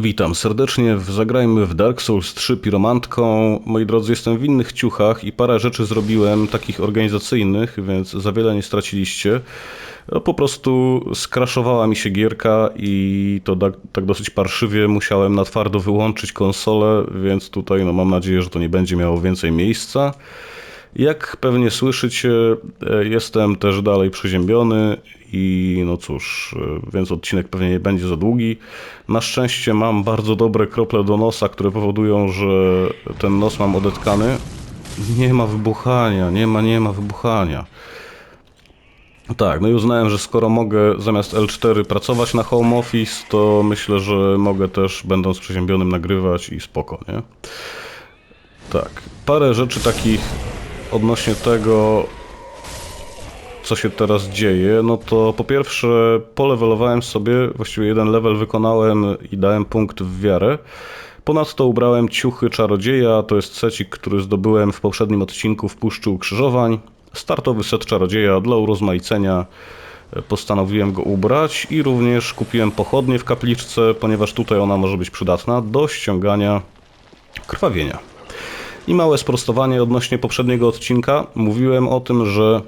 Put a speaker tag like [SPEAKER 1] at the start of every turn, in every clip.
[SPEAKER 1] Witam serdecznie w Zagrajmy w Dark Souls 3 piromantką. Moi drodzy, jestem w innych ciuchach i parę rzeczy zrobiłem takich organizacyjnych, więc za wiele nie straciliście. No, po prostu skraszowała mi się gierka i to tak, tak dosyć parszywie musiałem na twardo wyłączyć konsolę, więc tutaj no, mam nadzieję, że to nie będzie miało więcej miejsca. Jak pewnie słyszycie, e, jestem też dalej przeziębiony i no cóż, e, więc odcinek pewnie nie będzie za długi. Na szczęście mam bardzo dobre krople do nosa, które powodują, że ten nos mam odetkany. Nie ma wybuchania, nie ma, nie ma wybuchania. Tak, no i uznałem, że skoro mogę zamiast L4 pracować na home office, to myślę, że mogę też, będąc przeziębionym, nagrywać i spoko, nie? Tak, parę rzeczy takich odnośnie tego, co się teraz dzieje, no to po pierwsze polewelowałem sobie, właściwie jeden level wykonałem i dałem punkt w wiarę. Ponadto ubrałem ciuchy czarodzieja, to jest secik, który zdobyłem w poprzednim odcinku w Puszczy Ukrzyżowań. Startowy set czarodzieja dla urozmaicenia postanowiłem go ubrać i również kupiłem pochodnie w kapliczce, ponieważ tutaj ona może być przydatna do ściągania krwawienia. I małe sprostowanie odnośnie poprzedniego odcinka. Mówiłem o tym, że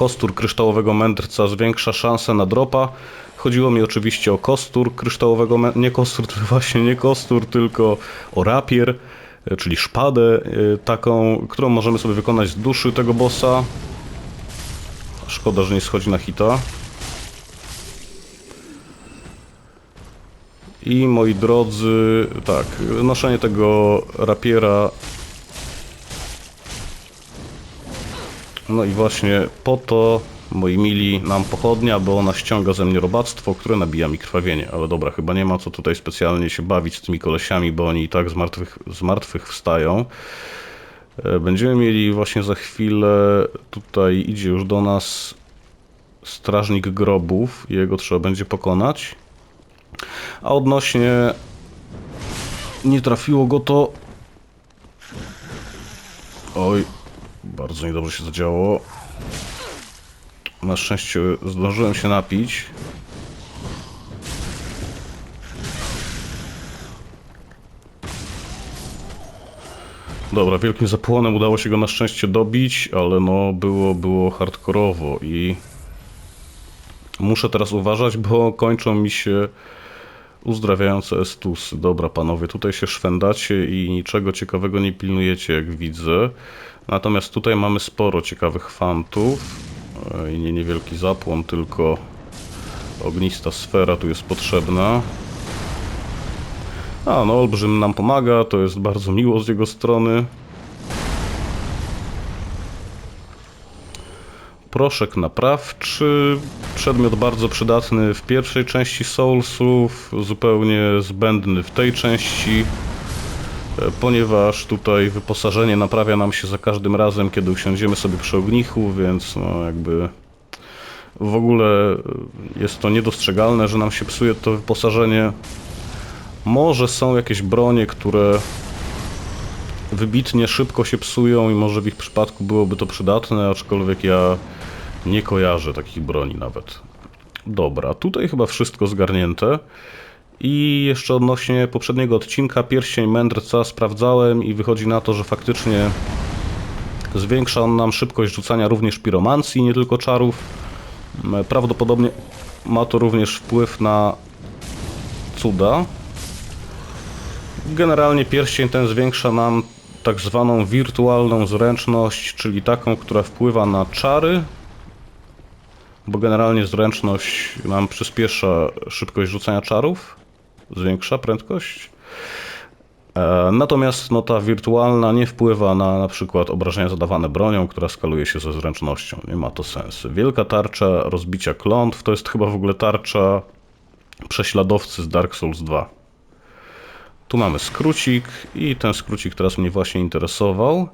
[SPEAKER 1] kostur kryształowego mędrca zwiększa szanse na dropa. Chodziło mi oczywiście o kostur kryształowego, nie kostur, właśnie nie kostur, tylko o rapier, e, czyli szpadę e, taką, którą możemy sobie wykonać z duszy tego bossa. Szkoda, że nie schodzi na hita. I moi drodzy, tak, noszenie tego rapiera No i właśnie po to, moi mili, nam pochodnia, bo ona ściąga ze mnie robactwo, które nabija mi krwawienie. Ale dobra, chyba nie ma co tutaj specjalnie się bawić z tymi kolesiami, bo oni i tak z martwych, z martwych wstają. E, będziemy mieli właśnie za chwilę, tutaj idzie już do nas strażnik grobów, jego trzeba będzie pokonać. A odnośnie nie trafiło go to... Oj, bardzo niedobrze się zadziało. Na szczęście zdążyłem się napić. Dobra, wielkim zapłonem udało się go na szczęście dobić, ale no było, było hardkorowo i muszę teraz uważać, bo kończą mi się uzdrawiające estusy. Dobra panowie, tutaj się szwendacie i niczego ciekawego nie pilnujecie jak widzę. Natomiast tutaj mamy sporo ciekawych fantów e, i nie niewielki zapłon, tylko ognista sfera tu jest potrzebna. A, no olbrzym nam pomaga, to jest bardzo miło z jego strony. Proszek naprawczy, przedmiot bardzo przydatny w pierwszej części Soulsów, zupełnie zbędny w tej części ponieważ tutaj wyposażenie naprawia nam się za każdym razem, kiedy usiądziemy sobie przy ognichu, więc no jakby w ogóle jest to niedostrzegalne, że nam się psuje to wyposażenie. Może są jakieś bronie, które wybitnie szybko się psują i może w ich przypadku byłoby to przydatne, aczkolwiek ja nie kojarzę takich broni nawet. Dobra, tutaj chyba wszystko zgarnięte. I jeszcze odnośnie poprzedniego odcinka, pierścień mędrca sprawdzałem i wychodzi na to, że faktycznie zwiększa on nam szybkość rzucania również piromancji, nie tylko czarów. Prawdopodobnie ma to również wpływ na cuda. Generalnie pierścień ten zwiększa nam tak zwaną wirtualną zręczność, czyli taką, która wpływa na czary, bo generalnie zręczność nam przyspiesza szybkość rzucania czarów zwiększa prędkość. E, natomiast no, ta wirtualna nie wpływa na na przykład obrażenia zadawane bronią, która skaluje się ze zręcznością. Nie ma to sensu. Wielka tarcza rozbicia klątw to jest chyba w ogóle tarcza prześladowcy z Dark Souls 2. Tu mamy skrócik i ten skrócik teraz mnie właśnie interesował.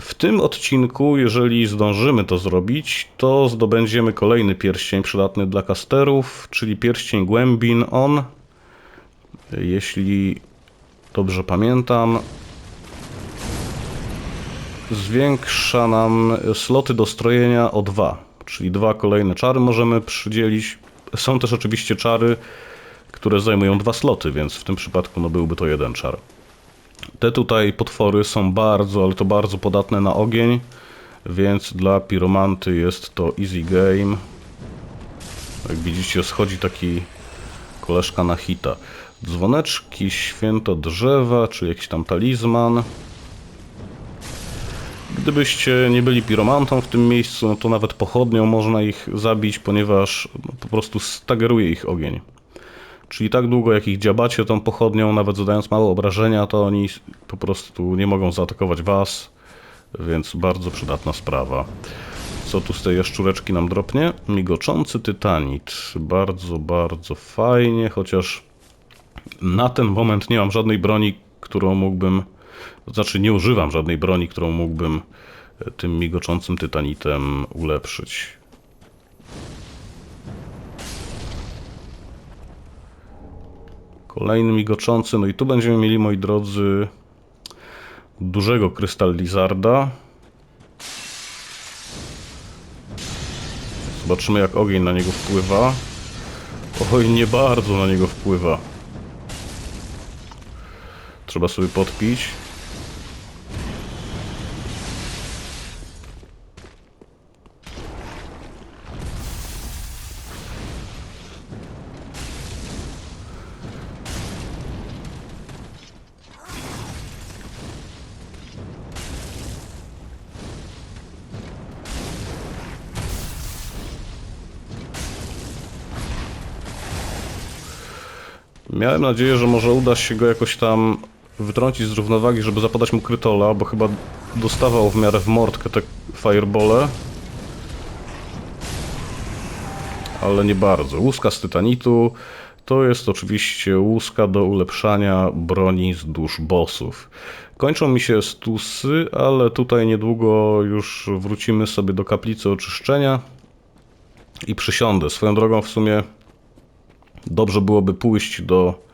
[SPEAKER 1] W tym odcinku, jeżeli zdążymy to zrobić, to zdobędziemy kolejny pierścień przydatny dla kasterów, czyli pierścień głębin on jeśli dobrze pamiętam, zwiększa nam sloty do strojenia o dwa, czyli dwa kolejne czary możemy przydzielić. Są też oczywiście czary, które zajmują dwa sloty, więc w tym przypadku no, byłby to jeden czar. Te tutaj potwory są bardzo, ale to bardzo podatne na ogień, więc dla piromanty jest to easy game. Jak widzicie, schodzi taki koleżka na hita. Dzwoneczki, święto drzewa, czy jakiś tam talizman. Gdybyście nie byli piromantą w tym miejscu, no to nawet pochodnią można ich zabić, ponieważ po prostu stageruje ich ogień. Czyli tak długo jak ich dziabacie tą pochodnią, nawet zadając małe obrażenia, to oni po prostu nie mogą zaatakować was, więc bardzo przydatna sprawa. Co tu z tej jaszczureczki nam dropnie? Migoczący tytanit. Bardzo, bardzo fajnie, chociaż na ten moment nie mam żadnej broni, którą mógłbym... Znaczy nie używam żadnej broni, którą mógłbym e, tym migoczącym tytanitem ulepszyć. Kolejny migoczący, no i tu będziemy mieli, moi drodzy, dużego krystal lizarda. Zobaczymy jak ogień na niego wpływa. Oj, nie bardzo na niego wpływa. Trzeba sobie podpić. Miałem nadzieję, że może uda się go jakoś tam wytrącić z równowagi, żeby zapadać mu krytola, bo chyba dostawał w miarę w mordkę te firebole. Ale nie bardzo. Łuska z tytanitu to jest oczywiście łuska do ulepszania broni z dusz bossów. Kończą mi się stusy, ale tutaj niedługo już wrócimy sobie do kaplicy oczyszczenia i przysiądę. Swoją drogą w sumie Dobrze byłoby pójść do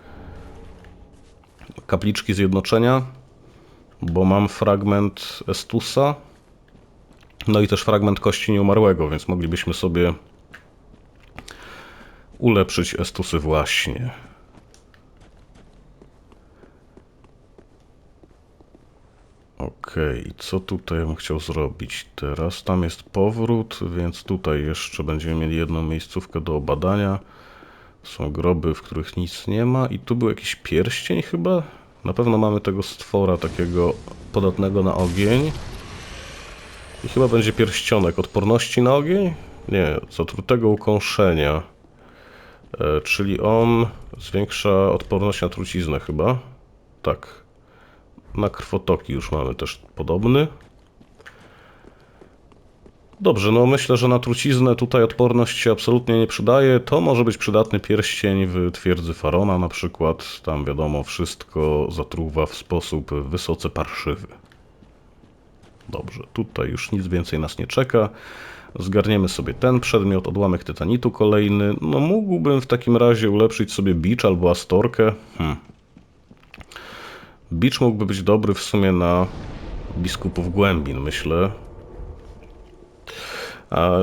[SPEAKER 1] kapliczki zjednoczenia, bo mam fragment Estusa, no i też fragment kości nieumarłego, więc moglibyśmy sobie ulepszyć Estusy właśnie. Okej, co tutaj bym chciał zrobić teraz? Tam jest powrót, więc tutaj jeszcze będziemy mieli jedną miejscówkę do obadania. Są groby, w których nic nie ma i tu był jakiś pierścień chyba? Na pewno mamy tego stwora takiego podatnego na ogień. I chyba będzie pierścionek odporności na ogień? Nie, zatrutego ukąszenia. E, czyli on zwiększa odporność na truciznę chyba. Tak. Na krwotoki już mamy też podobny. Dobrze, no myślę, że na truciznę tutaj odporność się absolutnie nie przydaje. To może być przydatny pierścień w twierdzy Farona na przykład. Tam wiadomo, wszystko zatruwa w sposób wysoce parszywy. Dobrze, tutaj już nic więcej nas nie czeka. Zgarniemy sobie ten przedmiot, odłamek tytanitu kolejny. No mógłbym w takim razie ulepszyć sobie bicz albo astorkę. Hmm. Bicz mógłby być dobry w sumie na biskupów głębin, myślę.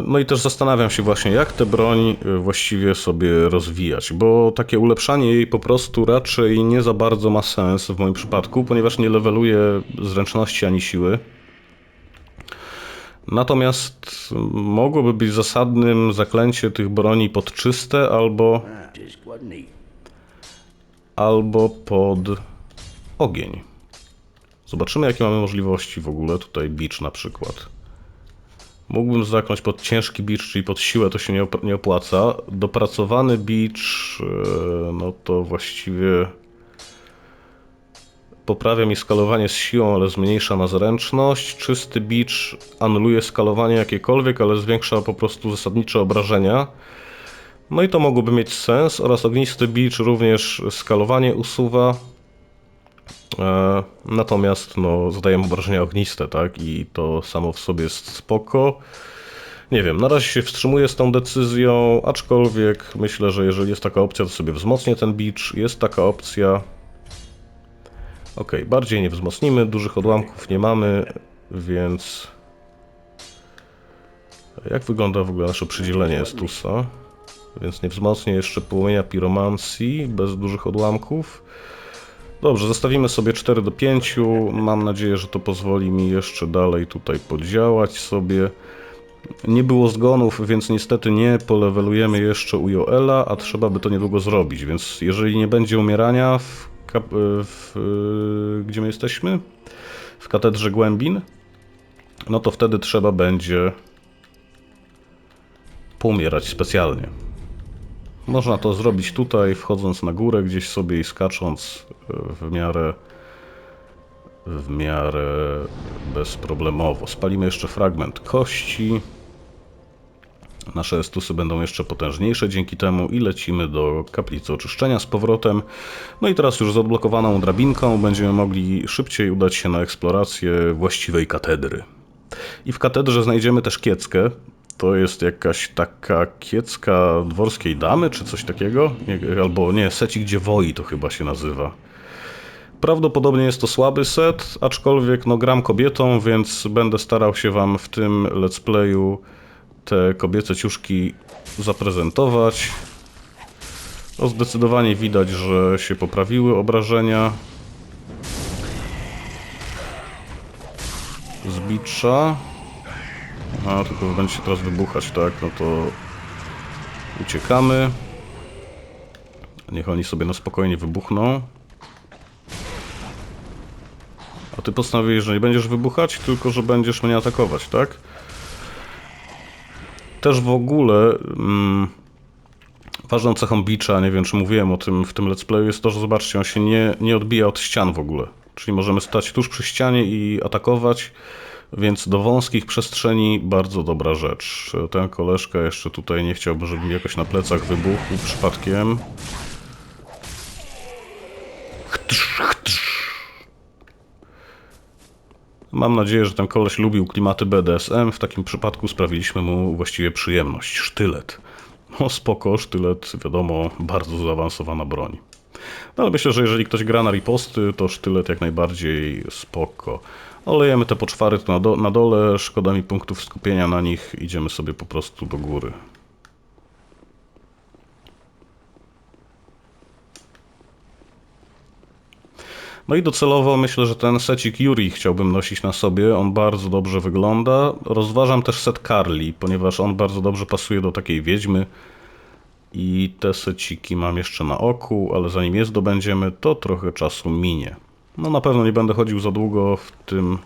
[SPEAKER 1] No i też zastanawiam się właśnie, jak tę broń y, właściwie sobie rozwijać, bo takie ulepszanie jej po prostu raczej nie za bardzo ma sens w moim przypadku, ponieważ nie leveluje zręczności ani siły. Natomiast mogłoby być zasadnym zaklęcie tych broni pod czyste albo, albo pod ogień. Zobaczymy, jakie mamy możliwości w ogóle. Tutaj beach na przykład. Mógłbym zakląć pod ciężki bicz, czyli pod siłę, to się nie, op nie opłaca. Dopracowany bicz, yy, no to właściwie poprawia mi skalowanie z siłą, ale zmniejsza na zręczność. Czysty bicz anuluje skalowanie jakiekolwiek, ale zwiększa po prostu zasadnicze obrażenia. No i to mogłoby mieć sens oraz ognisty bicz również skalowanie usuwa. E, natomiast no, zadaję obrażenia ogniste, tak? I to samo w sobie jest spoko. Nie wiem, na razie się wstrzymuję z tą decyzją, aczkolwiek myślę, że jeżeli jest taka opcja, to sobie wzmocnię ten beach. Jest taka opcja. Ok, bardziej nie wzmocnimy, dużych odłamków nie mamy, więc... Jak wygląda w ogóle nasze przydzielenie Estusa? więc nie wzmocnię jeszcze płomienia piromancji bez dużych odłamków. Dobrze, zostawimy sobie 4 do 5. Mam nadzieję, że to pozwoli mi jeszcze dalej tutaj podziałać sobie. Nie było zgonów, więc niestety nie polewelujemy jeszcze u Joela, a trzeba by to niedługo zrobić, więc jeżeli nie będzie umierania w, w y, gdzie my jesteśmy? W katedrze głębin, no to wtedy trzeba będzie poumierać specjalnie. Można to zrobić tutaj, wchodząc na górę gdzieś sobie i skacząc y, w miarę w miarę bezproblemowo. Spalimy jeszcze fragment kości. Nasze estusy będą jeszcze potężniejsze dzięki temu i lecimy do kaplicy oczyszczenia z powrotem. No i teraz już z odblokowaną drabinką będziemy mogli szybciej udać się na eksplorację właściwej katedry. I w katedrze znajdziemy też kieckę. To jest jakaś taka kiecka dworskiej damy, czy coś takiego? Albo nie, secik dziewoi to chyba się nazywa. Prawdopodobnie jest to słaby set, aczkolwiek no gram kobietą, więc będę starał się wam w tym let's playu te kobiece ciuszki zaprezentować. No zdecydowanie widać, że się poprawiły obrażenia. Z bicza. A, tylko będzie się teraz wybuchać, tak, no to uciekamy. Niech oni sobie na spokojnie wybuchną. A ty postanowiłeś, że nie będziesz wybuchać, tylko że będziesz mnie atakować, tak? Też w ogóle mm, ważną cechą bicza, nie wiem czy mówiłem o tym w tym let's playu, jest to, że zobaczcie, on się nie, nie odbija od ścian w ogóle. Czyli możemy stać tuż przy ścianie i atakować, więc do wąskich przestrzeni bardzo dobra rzecz. Ten koleżka jeszcze tutaj nie chciałbym, żeby mi jakoś na plecach wybuchł przypadkiem. Mam nadzieję, że ten koleś lubił klimaty BDSM. W takim przypadku sprawiliśmy mu właściwie przyjemność. Sztylet. No spoko, sztylet, wiadomo, bardzo zaawansowana broń. No ale myślę, że jeżeli ktoś gra na riposty, to sztylet jak najbardziej spoko. Olejemy te poczwary tu na, do, na dole, szkoda mi punktów skupienia na nich, idziemy sobie po prostu do góry. No i docelowo myślę, że ten secik Yuri chciałbym nosić na sobie. On bardzo dobrze wygląda. Rozważam też set Carly, ponieważ on bardzo dobrze pasuje do takiej wiedźmy. I te seciki mam jeszcze na oku, ale zanim je zdobędziemy, to trochę czasu minie. No na pewno nie będę chodził za długo w tym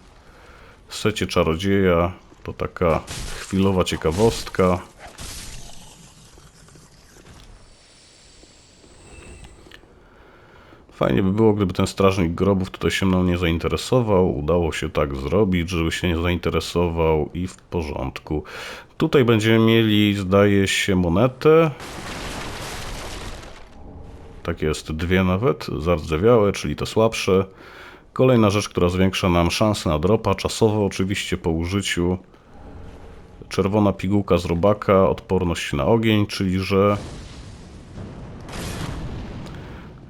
[SPEAKER 1] secie czarodzieja. To taka chwilowa ciekawostka. Fajnie by było, gdyby ten strażnik grobów tutaj się mną nie zainteresował. Udało się tak zrobić, żeby się nie zainteresował i w porządku. Tutaj będziemy mieli, zdaje się, monetę. Tak jest, dwie nawet, zardzewiałe, czyli te słabsze. Kolejna rzecz, która zwiększa nam szanse na dropa, czasowo oczywiście po użyciu. Czerwona pigułka z robaka, odporność na ogień, czyli że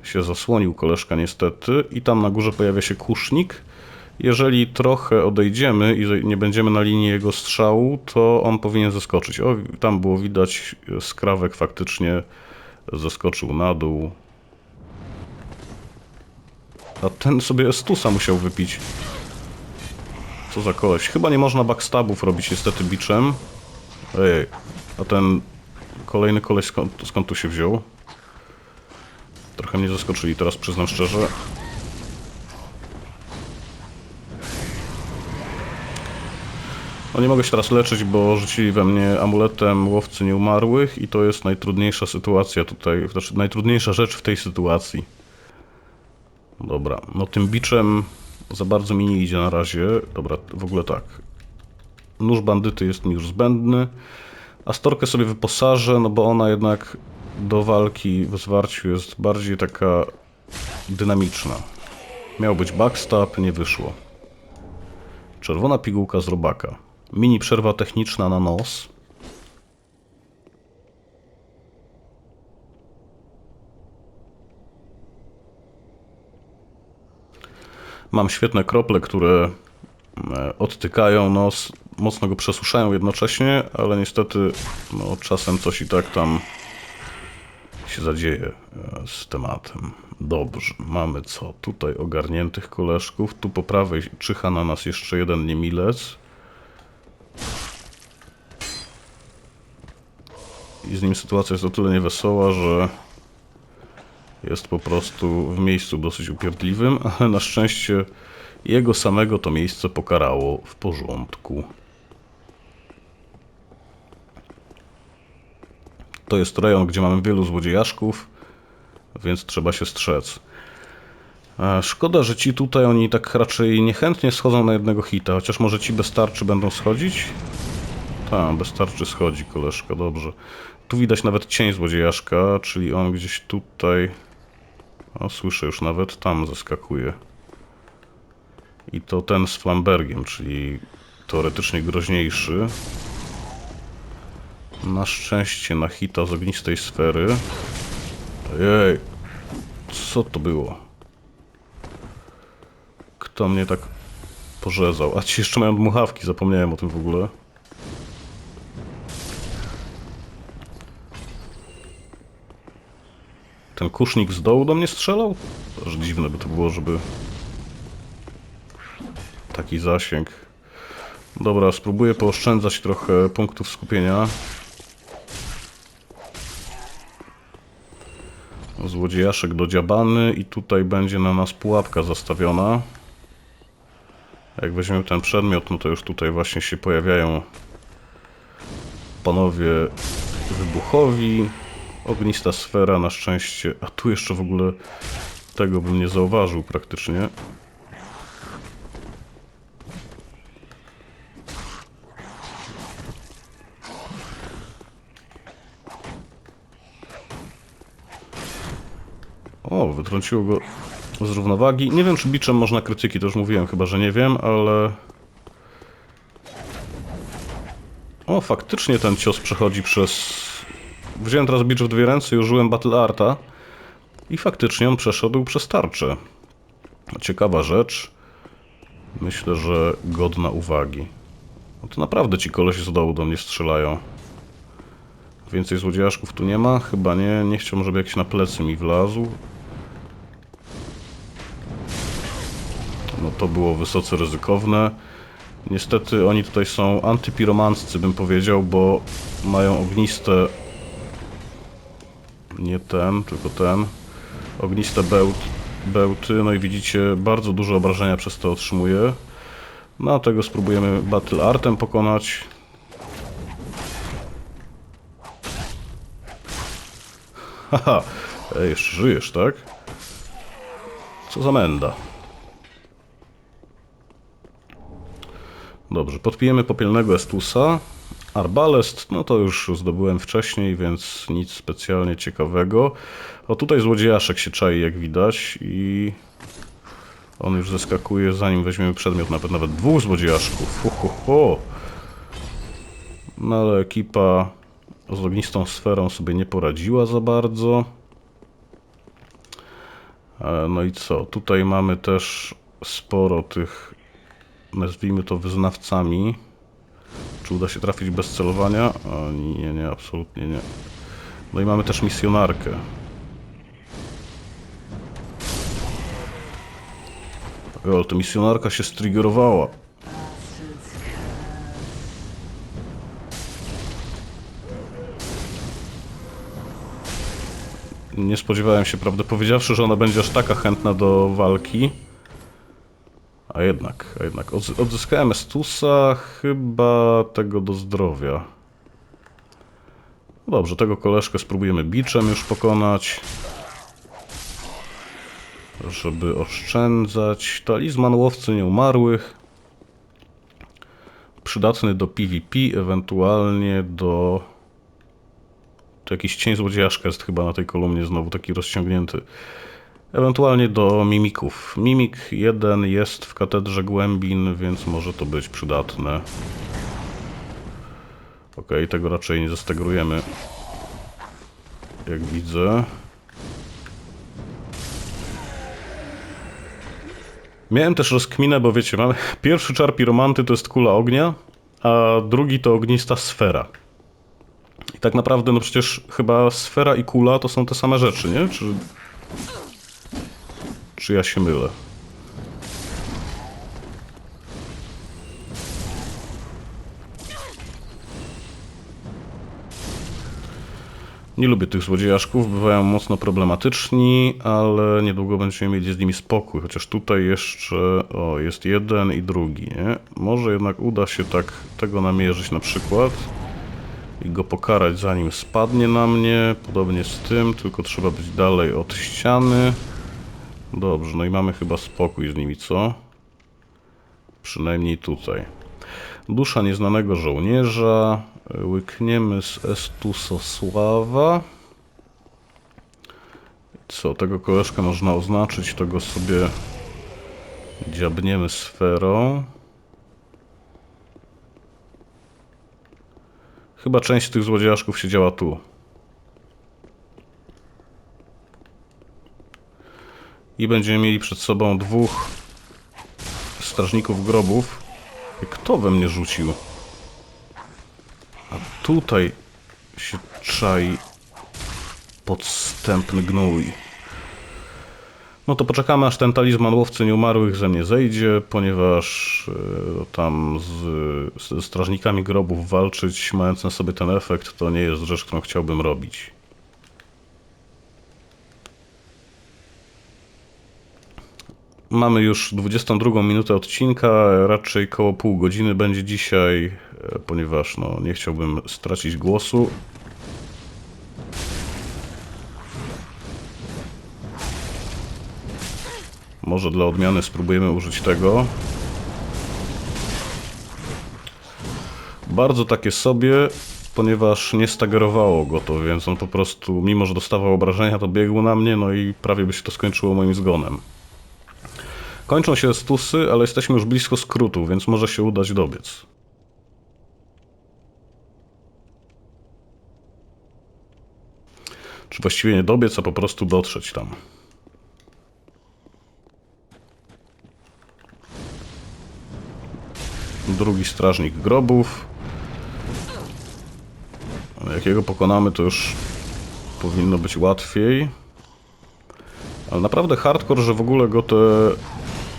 [SPEAKER 1] się zasłonił koleżka niestety i tam na górze pojawia się kusznik. Jeżeli trochę odejdziemy i nie będziemy na linii jego strzału, to on powinien zeskoczyć. O, tam było widać, skrawek faktycznie zeskoczył na dół. A ten sobie Estusa musiał wypić. Co za koleś. Chyba nie można backstabów robić niestety biczem. Ej, a ten kolejny koleś skąd, skąd tu się wziął? Trochę mnie zaskoczyli teraz, przyznam szczerze. No nie mogę się teraz leczyć, bo rzucili we mnie amuletem łowcy nieumarłych i to jest najtrudniejsza sytuacja tutaj, znaczy najtrudniejsza rzecz w tej sytuacji. Dobra, no tym biczem za bardzo mi nie idzie na razie. Dobra, w ogóle tak. Nóż bandyty jest mi już zbędny. A storkę sobie wyposażę, no bo ona jednak do walki w zwarciu jest bardziej taka dynamiczna. Miał być backstab, nie wyszło. Czerwona pigułka z robaka. Mini przerwa techniczna na nos. Mam świetne krople, które e, odtykają nos, mocno go przesuszają jednocześnie, ale niestety no, czasem coś i tak tam się zadzieje e, z tematem. Dobrze, mamy co? Tutaj ogarniętych koleżków. Tu po prawej czyha na nas jeszcze jeden niemilec. I z nim sytuacja jest o tyle niewesoła, że jest po prostu w miejscu dosyć upierdliwym, ale na szczęście jego samego to miejsce pokarało w porządku. To jest rejon, gdzie mamy wielu złodziejaszków, więc trzeba się strzec. E, Szkoda, że ci tutaj oni tak raczej niechętnie schodzą na jednego hita, chociaż może ci bez tarczy będą schodzić? Tak, bez tarczy schodzi koleżka, dobrze. Tu widać nawet cień złodziejaszka, czyli on gdzieś tutaj... O, słyszę już nawet, tam zaskakuje. I to ten z Flambergiem, czyli teoretycznie groźniejszy. Na szczęście na hita z ognistej sfery. Ojej, co to było? Kto mnie tak porzezał? A ci jeszcze mają dmuchawki, zapomniałem o tym w ogóle. Ten kusznik z dołu do mnie strzelał? Aż dziwne by to było, żeby... Taki zasięg. Dobra, spróbuję pooszczędzać trochę punktów skupienia. Złodziejaszek do dziabany i tutaj będzie na nas pułapka zastawiona. Jak weźmiemy ten przedmiot, no to już tutaj właśnie się pojawiają panowie wybuchowi. Ognista sfera na szczęście. A tu jeszcze w ogóle tego bym nie zauważył praktycznie. O, wytrąciło go z równowagi. Nie wiem, czy biczem można krytyki, to już mówiłem, chyba, że nie wiem, ale... O, faktycznie ten cios przechodzi przez... Wziąłem teraz bicz w dwie ręce i użyłem Battle Arta. I faktycznie on przeszedł przez tarczę. Ciekawa rzecz. Myślę, że godna uwagi. No to naprawdę ci kolesie z dołu do mnie strzelają. Więcej złodziejaszków tu nie ma? Chyba nie. Nie chciałbym, żeby jakiś na plecy mi wlazł. No to było wysoce ryzykowne. Niestety oni tutaj są antypiromanccy, bym powiedział, bo mają ogniste... Nie ten, tylko ten. Ogniste bełt, bełty, no i widzicie, bardzo duże obrażenia przez to otrzymuje. No a tego spróbujemy Battle Artem pokonać. Haha, jeszcze żyjesz, tak? Co za menda. Dobrze, podpijemy popielnego Estusa. Arbalest, no to już zdobyłem wcześniej, więc nic specjalnie ciekawego. O, tutaj złodziejaszek się czai, jak widać, i on już zeskakuje, zanim weźmiemy przedmiot, nawet nawet dwóch złodziejaszków. Ho, ho, ho. No ale ekipa z ognistą sferą sobie nie poradziła za bardzo. E, No i co? Tutaj mamy też sporo tych, nazwijmy to wyznawcami. Czy uda się trafić bez celowania? O, nie, nie, absolutnie nie. No i mamy też misjonarkę. O, ale ta misjonarka się striggerowała. Nie spodziewałem się, prawdę powiedziawszy, że ona będzie aż taka chętna do walki. A jednak, a jednak. Odzy- Odzyskałem Estusa, chyba tego do zdrowia. No Dobrze, tego koleżkę spróbujemy biczem już pokonać. Żeby oszczędzać. Talizman łowcy nieumarłych. Przydatny do PvP, ewentualnie do... To jakiś cień złodziejaszka jest chyba na tej kolumnie znowu taki rozciągnięty. Ewentualnie do mimików. Mimik 1 jest w katedrze głębin, więc może to być przydatne. Ok, tego raczej nie zestegrujemy. Jak widzę. Miałem też rozkminę, bo wiecie, mamy pierwszy czar piromanty to jest kula ognia, a drugi to ognista sfera. I tak naprawdę, no przecież chyba sfera i kula to są te same rzeczy, nie? Czy, czy ja się mylę? Nie lubię tych złodziejaszków, bywają mocno problematyczni, ale niedługo będziemy mieli z nimi spokój, chociaż tutaj jeszcze, o, jest jeden i drugi, nie? Może jednak uda się tak tego namierzyć na przykład i go pokarać zanim spadnie na mnie, podobnie z tym, tylko trzeba być dalej od ściany. Dobrze, no i mamy chyba spokój z nimi, co? Przynajmniej tutaj. Dusza nieznanego żołnierza. Łykniemy z Estusosława. Co, tego koleżkę można oznaczyć, to go sobie dziabniemy sferą. Chyba część tych złodziejaszków siedziała tu. I będziemy mieli przed sobą dwóch strażników grobów. Kto we mnie rzucił? A tutaj się czai podstępny gnój. No to poczekamy, aż ten talizman łowcy nieumarłych ze mnie zejdzie, ponieważ e, tam z, ze strażnikami grobów walczyć, mając na sobie ten efekt, to nie jest rzecz, którą chciałbym robić. Mamy już 22 minutę odcinka, raczej koło pół godziny będzie dzisiaj, e, ponieważ no, nie chciałbym stracić głosu. Może dla odmiany spróbujemy użyć tego. Bardzo takie sobie, ponieważ nie stagerowało go to, więc on po prostu, mimo że dostawał obrażenia, to biegł na mnie, no i prawie by się to skończyło moim zgonem. Kończą się stusy, ale jesteśmy już blisko skrótu, więc może się udać dobiec. Czy właściwie nie dobiec, a po prostu dotrzeć tam. Drugi strażnik grobów. Jak jego pokonamy, to już powinno być łatwiej. Ale naprawdę hardcore, że w ogóle go te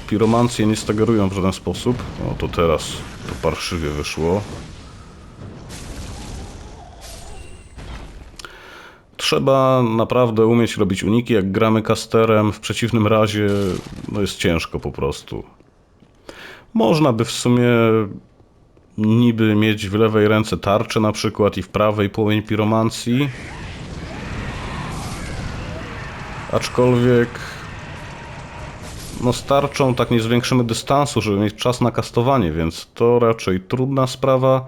[SPEAKER 1] piromancje nie stagerują w żaden sposób. O, to teraz to parszywie wyszło. Trzeba naprawdę umieć robić uniki, jak gramy casterem. W przeciwnym razie no jest ciężko po prostu. Można by w sumie niby mieć w lewej ręce tarczę na przykład i w prawej płomień piromancji. Aczkolwiek no z tarczą tak nie zwiększymy dystansu, żeby mieć czas na kastowanie, więc to raczej trudna sprawa.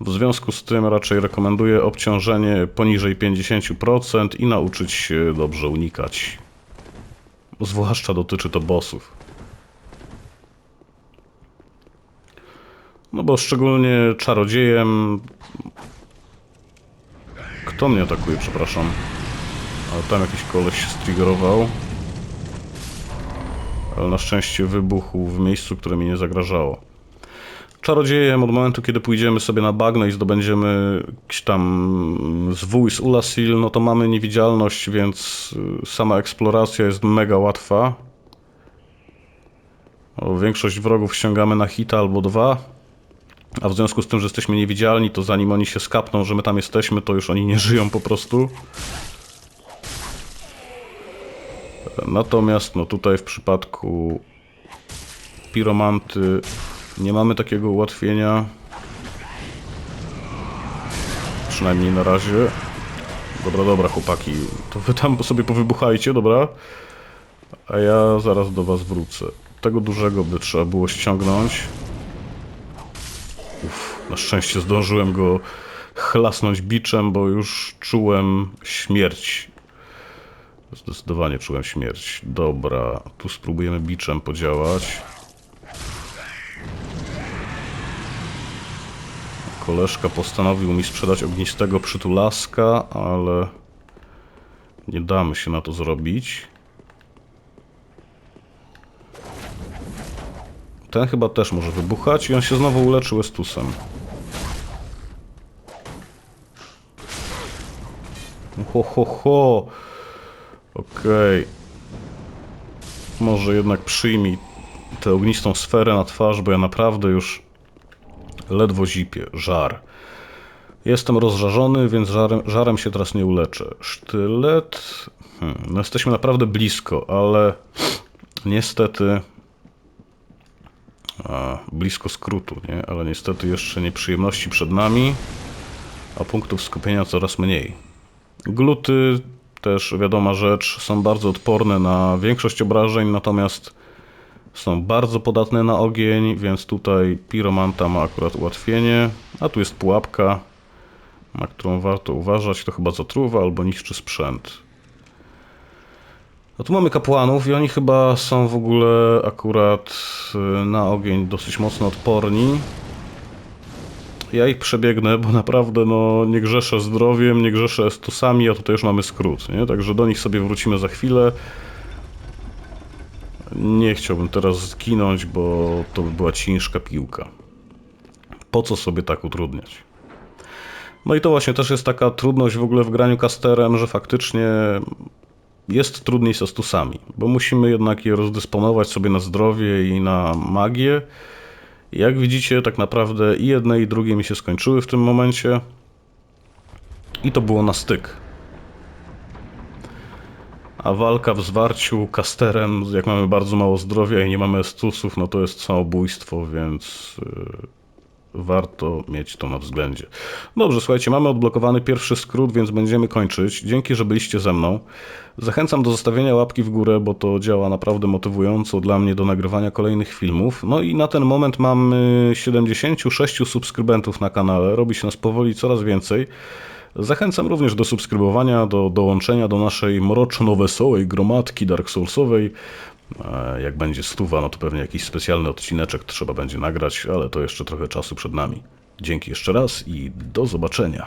[SPEAKER 1] W związku z tym raczej rekomenduję obciążenie poniżej 50% i nauczyć się dobrze unikać. Zwłaszcza dotyczy to bossów. No bo szczególnie czarodziejem... Kto mnie atakuje, przepraszam? Ale tam jakiś koleś się striggerował. Ale na szczęście wybuchł w miejscu, które mi nie zagrażało. Czarodziejem od momentu, kiedy pójdziemy sobie na bagno i zdobędziemy jakiś tam zwój z Ulasil, no to mamy niewidzialność, więc y, sama eksploracja jest mega łatwa. Większość wrogów ściągamy na hita albo dwa. A w związku z tym, że jesteśmy niewidzialni, to zanim oni się skapną, że my tam jesteśmy, to już oni nie żyją po prostu. Natomiast no tutaj w przypadku piromanty nie mamy takiego ułatwienia. Przynajmniej na razie. Dobra, dobra chłopaki, to wy tam sobie powybuchajcie, dobra? A ja zaraz do was wrócę. Tego dużego by trzeba było ściągnąć. Uf, na szczęście zdążyłem go chlasnąć biczem, bo już czułem śmierć. Zdecydowanie czułem śmierć. Dobra, tu spróbujemy biczem podziałać. Koleżka postanowił mi sprzedać ognistego przytulaska, ale nie damy się na to zrobić. Ten chyba też może wybuchać i on się znowu uleczył estusem. ho, ho, ho. Okej. Może jednak przyjmij tę ognistą sferę na twarz, bo ja naprawdę już ledwo zipię. Żar. Jestem rozżarzony, więc żarem, żarem się teraz nie uleczę. Sztylet. Hmm, no jesteśmy naprawdę blisko, ale niestety. A, blisko skrótu, nie? Ale niestety jeszcze nieprzyjemności przed nami, a punktów skupienia coraz mniej. Gluty, też wiadoma rzecz, są bardzo odporne na większość obrażeń, natomiast są bardzo podatne na ogień, więc tutaj piromanta ma akurat ułatwienie. A tu jest pułapka, na którą warto uważać. To chyba zatruwa albo niszczy sprzęt. No tu mamy kapłanów i oni chyba są w ogóle akurat y, na ogień dosyć mocno odporni. Ja ich przebiegnę, bo naprawdę no, nie grzeszę zdrowiem, nie grzeszę estusami, a tutaj już mamy skrót, nie? Także do nich sobie wrócimy za chwilę. Nie chciałbym teraz zginąć, bo to by była ciężka piłka. Po co sobie tak utrudniać? No i to właśnie też jest taka trudność w ogóle w graniu casterem, że faktycznie jest trudniej z estusami, bo musimy jednak je rozdysponować sobie na zdrowie i na magię. Jak widzicie, tak naprawdę i jedne i drugie mi się skończyły w tym momencie. I to było na styk. A walka w zwarciu kasterem, jak mamy bardzo mało zdrowia i nie mamy estusów, no to jest samobójstwo, więc yy, warto mieć to na względzie. Dobrze, słuchajcie, mamy odblokowany pierwszy skrót, więc będziemy kończyć. Dzięki, że byliście ze mną. Zachęcam do zostawienia łapki w górę, bo to działa naprawdę motywująco dla mnie do nagrywania kolejnych filmów. No i na ten moment mamy 76 subskrybentów na kanale, robi się nas powoli coraz więcej. Zachęcam również do subskrybowania, do dołączenia do naszej mroczno-wesołej gromadki Dark Soulsowej. E, Jak będzie stuwa, no to pewnie jakiś specjalny odcineczek trzeba będzie nagrać, ale to jeszcze trochę czasu przed nami. Dzięki jeszcze raz i do zobaczenia.